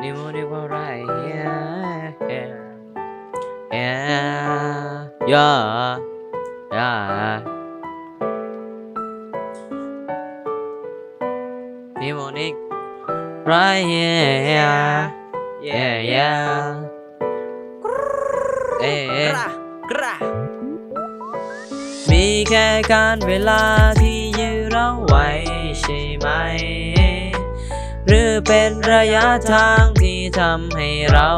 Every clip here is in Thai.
นี่มันเรียกว่าอะไร yeah yeah yeah yeah นี่มันเรียก right yeah yeah yeah เอ๊ะกระมีแค่การเวลาที่ยื้อเราไว้ใช่ไหม หรือเป็นระยะทางที่ทำให้เรา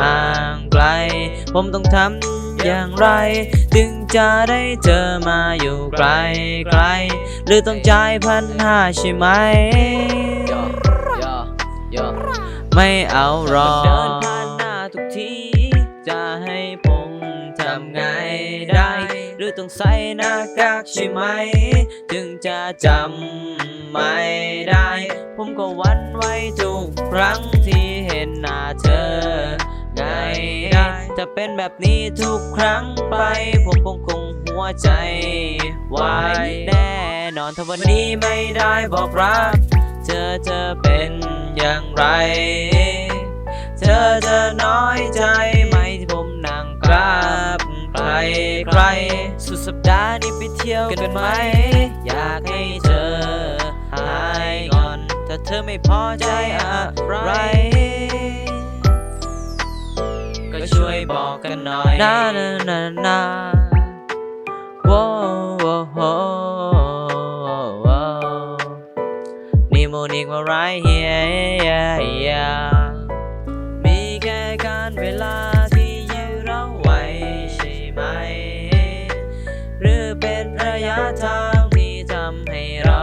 ห่างไกล ผมต้องทำอย่างไร ถึงจะได้เจอมาอยู่ไกลไกล หรือต้องจ่ายพันห้าใช่ไหม ไม่เอาหรอเดินผ่านหน้าทุกทีจะให้ผมทำไงได้ หรือต้องใส่หน้ากากใช่ไหม ถึงจะจำไม่ได้ ผมก็วันไว้ทุกครั้งที่เห็นหน้าเธอไงจะเป็นแบบนี้ทุกครั้งไป ผมคงคงหัวใจไว้แน่นอนถ้าวันนี้ไม่ได้บอกรัก เธอจะเป็นอย่างไร เธอจะน้อยใจไหมที่ผมนั่งกราบใครใครสุดสัปดาห์นี้ไปเที่ยวกันไหม อยากให้เธอหาย ถ้าเธอไม่พอใจอะไร ก็ช่วยบอกกันหน่อยนานานานาโว้โว้โว้โว้นี่โมนิกว่าไรเฮียยมีแค่การเวลาที่ยื้อเราไว้ใช่ไหม หรือเป็นระยะทางที่ทำให้เรา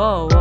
whoa, whoa.